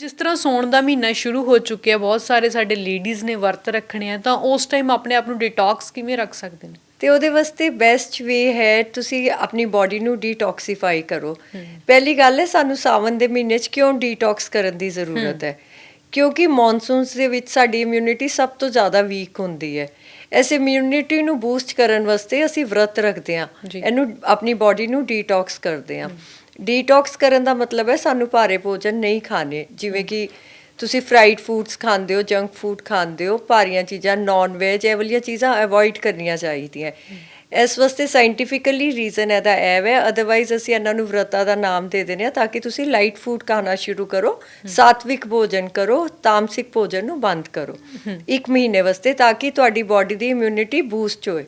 ਜਿਸ ਤਰ੍ਹਾਂ ਸੌਣ ਦਾ ਮਹੀਨਾ ਸ਼ੁਰੂ ਹੋ ਚੁੱਕਿਆ ਬਹੁਤ ਸਾਰੇ ਸਾਡੇ ਲੇਡੀਜ਼ ਨੇ ਵਰਤ ਰੱਖਣੇ ਆ ਤਾਂ ਉਸ ਟਾਈਮ ਆਪਣੇ ਆਪ ਨੂੰ ਡਿਟੌਕਸ ਕਿਵੇਂ ਰੱਖ ਸਕਦੇ ਨੇ? ਤੇ ਉਹਦੇ ਵਾਸਤੇ ਬੈਸਟ ਵੇ ਹੈ ਤੁਸੀਂ ਆਪਣੀ ਬਾਡੀ ਨੂੰ ਡੀਟੌਕਸੀਫਾਈ ਕਰੋ। ਪਹਿਲੀ ਗੱਲ ਹੈ ਸਾਨੂੰ ਸਾਵਨ ਦੇ ਮਹੀਨੇ 'ਚ ਕਿਉਂ ਡੀਟੌਕਸ ਕਰਨ ਦੀ ਜ਼ਰੂਰਤ ਹੈ? ਕਿਉਂਕਿ ਮੌਨਸੂਨਸ ਦੇ ਵਿੱਚ ਸਾਡੀ ਇਮਿਊਨਿਟੀ ਸਭ ਤੋਂ ਜ਼ਿਆਦਾ ਵੀਕ ਹੁੰਦੀ ਹੈ। ਐਸ ਇਮਿਊਨਿਟੀ ਨੂੰ ਬੂਸਟ ਕਰਨ ਵਾਸਤੇ ਅਸੀਂ ਵਰਤ ਰੱਖਦੇ ਹਾਂ। ਇਹਨੂੰ ਆਪਣੀ ਬਾਡੀ ਨੂੰ ਡੀਟੌਕਸ ਕਰਦੇ ਹਾਂ। ਡੀਟੌਕਸ ਕਰਨ ਦਾ ਮਤਲਬ ਹੈ ਸਾਨੂੰ ਭਾਰੇ ਭੋਜਨ ਨਹੀਂ ਖਾਣੇ। ਜਿਵੇਂ ਕਿ ਤੁਸੀਂ ਫਰਾਈਡ ਫੂਡਸ ਖਾਂਦੇ ਹੋ ਜੰਕ ਫੂਡ ਖਾਂਦੇ ਹੋ, ਭਾਰੀਆਂ ਚੀਜ਼ਾਂ ਨਾਨ ਵੈਜ ਇਹ ਵਾਲੀਆਂ ਚੀਜ਼ਾਂ ਅਵੋਇਡ ਕਰਨੀਆਂ ਚਾਹੀਦੀਆਂ। ਇਸ ਵਾਸਤੇ ਸਾਇੰਟੀਫਿਕਲੀ ਰੀਜ਼ਨ ਇਹਦਾ ਇਹ ਹੈ ਅਦਰਵਾਈਜ਼ ਅਸੀਂ ਇਹਨਾਂ ਨੂੰ ਵਰਤਾ ਦਾ ਨਾਮ ਦੇ ਦਿੰਦੇ ਹਾਂ ਤਾਂ ਕਿ ਤੁਸੀਂ ਲਾਈਟ ਫੂਡ ਖਾਣਾ ਸ਼ੁਰੂ ਕਰੋ, ਸਾਤਵਿਕ ਭੋਜਨ ਕਰੋ, ਤਾਮਸਿਕ ਭੋਜਨ ਨੂੰ ਬੰਦ ਕਰੋ। ਇੱਕ ਮਹੀਨੇ ਵਾਸਤੇ ਤਾਂ ਕਿ ਤੁਹਾਡੀ ਬਾਡੀ ਦੀ ਇਮਿਊਨਿਟੀ ਬੂਸਟ ਹੋਏ।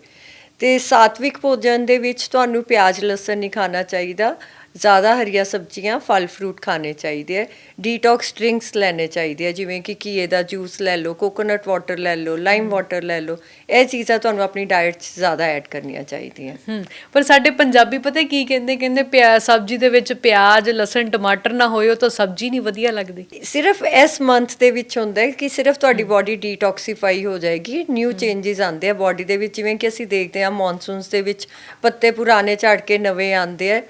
ਤੇ ਸਾਤਵਿਕ ਭੋਜਨ ਦੇ ਵਿੱਚ ਤੁਹਾਨੂੰ ਪਿਆਜ਼, ਲਸਣ ਨਹੀਂ ਖਾਣਾ ਚਾਹੀਦਾ। ਜ਼ਿਆਦਾ ਹਰੀਆਂ ਸਬਜ਼ੀਆਂ ਫਲ ਫਰੂਟ ਖਾਣੇ ਚਾਹੀਦੇ ਹੈ ਡੀਟੌਕਸ ਡਰਿੰਕਸ ਲੈਣੇ ਚਾਹੀਦੇ ਹੈ ਜਿਵੇਂ ਕਿ ਘੀਏ ਦਾ ਜੂਸ ਲੈ ਲਓ ਕੋਕੋਨਟ ਵਾਟਰ ਲੈ ਲਓ ਲਾਈਮ ਵਾਟਰ ਲੈ ਲਓ ਇਹ ਚੀਜ਼ਾਂ ਤੁਹਾਨੂੰ ਆਪਣੀ ਡਾਈਟ 'ਚ ਜ਼ਿਆਦਾ ਐਡ ਕਰਨੀਆਂ ਚਾਹੀਦੀਆਂ। ਹੂੰ ਪਰ ਸਾਡੇ ਪੰਜਾਬੀ ਪਤਾ ਕੀ ਕਹਿੰਦੇ ਕਹਿੰਦੇ ਪਿਆ ਸਬਜ਼ੀ ਦੇ ਵਿੱਚ ਪਿਆਜ਼ ਲਸਣ ਟਮਾਟਰ ਨਾ ਹੋਏ ਉਹ ਤਾਂ ਸਬਜ਼ੀ ਨਹੀਂ ਵਧੀਆ ਲੱਗਦੀ। ਸਿਰਫ ਇਸ ਮੰਥ ਦੇ ਵਿੱਚ ਹੁੰਦਾ ਹੈ ਕਿ ਸਿਰਫ ਤੁਹਾਡੀ ਬਾਡੀ ਡੀਟੌਕਸੀਫਾਈ ਹੋ ਜਾਏਗੀ ਨਿਊ ਚੇਂਜਸ ਆਉਂਦੇ ਆ ਬਾਡੀ ਦੇ ਵਿੱਚ ਜਿਵੇਂ ਕਿ ਅਸੀਂ ਦੇਖਦੇ ਹਾਂ ਮੌਨਸੂਨਸ ਦੇ ਵਿੱਚ ਪੱਤੇ ਪੁਰਾਣੇ ਝੜ ਕੇ ਨਵੇਂ ਆਉਂਦੇ ਆ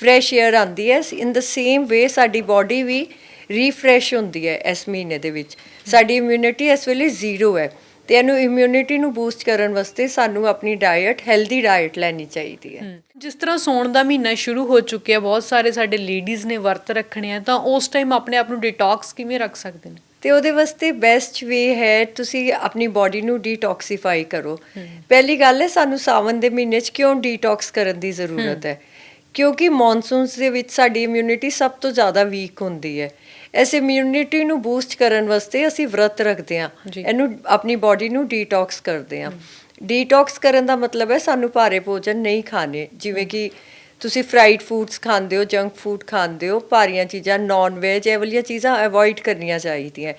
ਫਰੈਸ਼ 에ਅਰ ਆਉਂਦੀ ਹੈ। ਇਨ ਦ ਸੇਮ ਵੇ ਸਾਡੀ ਬਾਡੀ ਵੀ ਰੀਫਰੈਸ਼ ਹੁੰਦੀ ਹੈ ਇਸ ਮਹੀਨੇ ਦੇ ਵਿੱਚ। ਸਾਡੀ ਇਮਿਊਨਿਟੀ ਇਸ ਵੇਲੇ ਜ਼ੀਰੋ ਹੈ। ਤੇ ਇਹਨੂੰ ਇਮਿਊਨਿਟੀ ਨੂੰ ਬੂਸਟ ਕਰਨ ਵਾਸਤੇ ਸਾਨੂੰ ਆਪਣੀ ਡਾਈਟ ਹੈਲਦੀ ਡਾਈਟ ਲੈਣੀ ਚਾਹੀਦੀ ਹੈ। ਜਿਸ ਤਰ੍ਹਾਂ ਸੌਣ ਦਾ ਮਹੀਨਾ ਸ਼ੁਰੂ ਹੋ ਚੁੱਕਿਆ ਬਹੁਤ ਸਾਰੇ ਸਾਡੇ ਲੇਡੀਜ਼ ਨੇ ਵਰਤ ਰੱਖਣੇ ਆ ਤਾਂ ਉਸ ਟਾਈਮ ਆਪਣੇ ਆਪ ਨੂੰ ਡਿਟੌਕਸ ਕਿਵੇਂ ਰੱਖ ਸਕਦੇ ਨੇ? ਤੇ ਉਹਦੇ ਵਾਸਤੇ ਬੈਸਟ ਵੇ ਹੈ ਤੁਸੀਂ ਆਪਣੀ ਬਾਡੀ ਨੂੰ ਡੀਟੌਕਸੀਫਾਈ ਕਰੋ। ਪਹਿਲੀ ਗੱਲ ਹੈ ਸਾਨੂੰ ਸਾਵਨ ਦੇ ਮਹੀਨੇ 'ਚ ਕਿਉਂ ਡੀਟੌਕਸ ਕਰਨ ਦੀ ਜ਼ਰੂਰਤ ਹੈ? ਕਿਉਂਕਿ ਮੌਨਸੂਨਸ ਦੇ ਵਿੱਚ ਸਾਡੀ ਇਮਿਊਨਿਟੀ ਸਭ ਤੋਂ ਜ਼ਿਆਦਾ ਵੀਕ ਹੁੰਦੀ ਹੈ। ਐਸ ਇਮਿਊਨਿਟੀ ਨੂੰ ਬੂਸਟ ਕਰਨ ਵਾਸਤੇ ਅਸੀਂ ਵਰਤ ਰੱਖਦੇ ਹਾਂ। ਇਹਨੂੰ ਆਪਣੀ ਬਾਡੀ ਨੂੰ ਡੀਟੌਕਸ ਕਰਦੇ ਹਾਂ। ਡੀਟੌਕਸ ਕਰਨ ਦਾ ਮਤਲਬ ਹੈ ਸਾਨੂੰ ਭਾਰੇ ਭੋਜਨ ਨਹੀਂ ਖਾਣੇ। ਜਿਵੇਂ ਕਿ ਤੁਸੀਂ ਫਰਾਈਡ ਫੂਡਸ ਖਾਂਦੇ ਹੋ ਜੰਕ ਫੂਡ ਖਾਂਦੇ ਹੋ ਭਾਰੀਆਂ ਚੀਜ਼ਾਂ ਨਾਨ ਵੈਜ ਇਹ ਵਾਲੀਆਂ ਚੀਜ਼ਾਂ ਅਵੋਇਡ ਕਰਨੀਆਂ ਚਾਹੀਦੀਆਂ।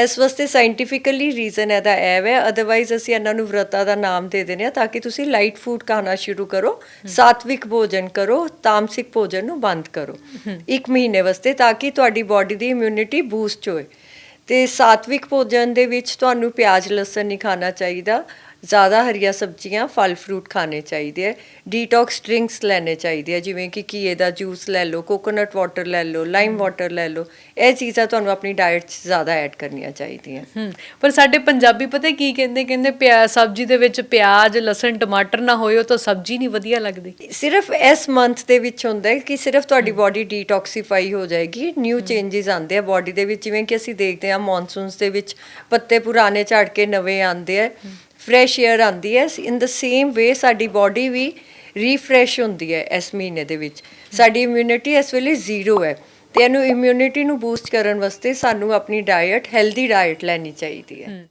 ਇਸ ਵਾਸਤੇ ਸਾਇੰਟੀਫਿਕਲੀ ਰੀਜ਼ਨ ਇਹਦਾ ਇਹ ਹੈ ਅਦਰਵਾਈਜ਼ ਅਸੀਂ ਇਹਨਾਂ ਨੂੰ ਵਰਤਾ ਦਾ ਨਾਮ ਦੇ ਦਿੰਦੇ ਹਾਂ ਤਾਂ ਕਿ ਤੁਸੀਂ ਲਾਈਟ ਫੂਡ ਖਾਣਾ ਸ਼ੁਰੂ ਕਰੋ, ਸਾਤਵਿਕ ਭੋਜਨ ਕਰੋ, ਤਾਮਸਿਕ ਭੋਜਨ ਨੂੰ ਬੰਦ ਕਰੋ। ਇੱਕ ਮਹੀਨੇ ਵਾਸਤੇ ਤਾਂ ਕਿ ਤੁਹਾਡੀ ਬਾਡੀ ਦੀ ਇਮਿਊਨਿਟੀ ਬੂਸਟ ਹੋਏ। ਤੇ ਸਾਤਵਿਕ ਭੋਜਨ ਦੇ ਵਿੱਚ ਤੁਹਾਨੂੰ ਪਿਆਜ਼, ਲਸਣ ਨਹੀਂ ਖਾਣਾ ਚਾਹੀਦਾ। ਜ਼ਿਆਦਾ ਹਰੀਆਂ ਸਬਜ਼ੀਆਂ ਫਲ ਫਰੂਟ ਖਾਣੇ ਚਾਹੀਦੇ ਹੈ ਡੀਟੌਕਸ ਡਰਿੰਕਸ ਲੈਣੇ ਚਾਹੀਦੇ ਹੈ ਜਿਵੇਂ ਕਿ ਘੀਏ ਦਾ ਜੂਸ ਲੈ ਲਓ ਕੋਕੋਨਟ ਵਾਟਰ ਲੈ ਲਓ ਲਾਈਮ ਵਾਟਰ ਲੈ ਲਓ ਇਹ ਚੀਜ਼ਾਂ ਤੁਹਾਨੂੰ ਆਪਣੀ ਡਾਈਟ 'ਚ ਜ਼ਿਆਦਾ ਐਡ ਕਰਨੀਆਂ ਚਾਹੀਦੀਆਂ। ਹੂੰ ਪਰ ਸਾਡੇ ਪੰਜਾਬੀ ਪਤਾ ਕੀ ਕਹਿੰਦੇ ਕਹਿੰਦੇ ਪਿਆ ਸਬਜ਼ੀ ਦੇ ਵਿੱਚ ਪਿਆਜ਼ ਲਸਣ ਟਮਾਟਰ ਨਾ ਹੋਏ ਉਹ ਤਾਂ ਸਬਜ਼ੀ ਨਹੀਂ ਵਧੀਆ ਲੱਗਦੀ। ਸਿਰਫ ਇਸ ਮੰਥ ਦੇ ਵਿੱਚ ਹੁੰਦਾ ਹੈ ਕਿ ਸਿਰਫ ਤੁਹਾਡੀ ਬਾਡੀ ਡੀਟੌਕਸੀਫਾਈ ਹੋ ਜਾਏਗੀ ਨਿਊ ਚੇਂਜਸ ਆਉਂਦੇ ਆ ਬਾਡੀ ਦੇ ਵਿੱਚ ਜਿਵੇਂ ਕਿ ਅਸੀਂ ਦੇਖਦੇ ਹਾਂ ਮੌਨਸੂਨਸ ਦੇ ਵਿੱਚ ਪੱਤੇ ਪੁਰਾਣੇ ਝੜ ਕੇ ਨਵੇਂ ਆਉਂਦੇ ਆ ਫਰੈਸ਼ 에ਅਰ ਆਉਂਦੀ ਹੈ। ਇਨ ਦ ਸੇਮ ਵੇ ਸਾਡੀ ਬਾਡੀ ਵੀ ਰੀਫਰੈਸ਼ ਹੁੰਦੀ ਹੈ ਇਸ ਮਹੀਨੇ ਦੇ ਵਿੱਚ। ਸਾਡੀ ਇਮਿਊਨਿਟੀ ਇਸ ਵੇਲੇ ਜ਼ੀਰੋ ਹੈ। ਤੇ ਇਹਨੂੰ ਇਮਿਊਨਿਟੀ ਨੂੰ ਬੂਸਟ ਕਰਨ ਵਾਸਤੇ ਸਾਨੂੰ ਆਪਣੀ ਡਾਈਟ ਹੈਲਦੀ ਡਾਈਟ ਲੈਣੀ ਚਾਹੀਦੀ ਹੈ।